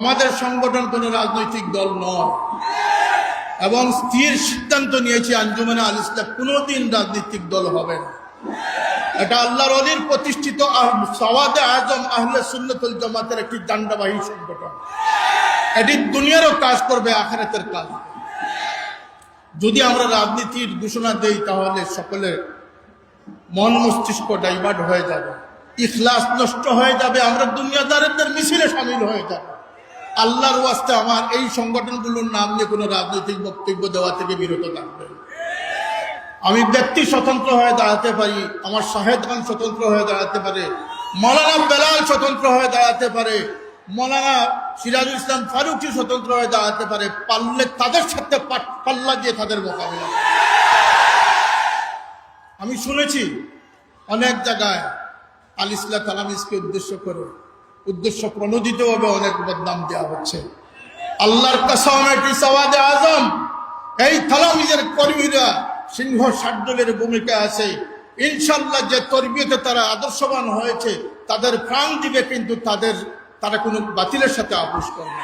আমাদের সংগঠন কোন রাজনৈতিক দল নয়। এবং স্থির সিদ্ধান্ত নিয়েছে আঞ্জুমানে আল ইসলাম, কোনোদিন রাজনৈতিক দল হবে না। এটা আল্লাহর অলির প্রতিষ্ঠিত সওয়াদে আজম আহলে সুন্নতুল জামাতের একটি দান্ডাবাহী সংগঠন। এটি দুনিয়ারও কাজ করবে, আখারাতের কাজ যদি আমরা রাজনীতির ঘোষণা দেই, তাহলে সকলের মন মস্তিষ্ক ডাইভার্ট হয়ে যাবে। ইখলাস নষ্ট হয়ে যাবে, আমরা দুনিয়াদারদের মিছিলে সামিল হয়ে যাব। আল্লাহর ওয়াস্তে আমার এই সংগঠনগুলোর নাম নিয়ে কোনো রাজনৈতিক বক্তব্য দেওয়া থেকে বিরত থাকবে আমি ব্যক্তি স্বতন্ত্র হয়ে দাঁড়াতে পারি, আমার শাহেদ খান স্বতন্ত্র হয়ে দাঁড়াতে পারে, মৌলানা বেলাল স্বতন্ত্র হয়ে দাঁড়াতে পারে, মৌলানা সিরাজুল ইসলাম ফারুকি স্বতন্ত্র হয়ে দাঁড়াতে পারে, পারলে তাদের সাথে পাল্লা দিয়ে তাদের মোকাবিলা। আমি শুনেছি অনেক জায়গায় আল ইসলা তালামিসকে উদ্দেশ্য করে উদ্দেশ্য প্রণোদিতভাবে অনেক বদনাম দেওয়া হচ্ছে। আল্লাহর কসম আজম। এই থালামিজের কর্মীরা সিংহ সাড্ডলের ভূমিকা আছে। ইনশাল্লাহ যে তরবিয়তে তারা আদর্শবান হয়েছে, তাদের প্রাণ দিবে, কিন্তু তাদের, তারা কোনো বাতিলের সাথে আপোষ করবে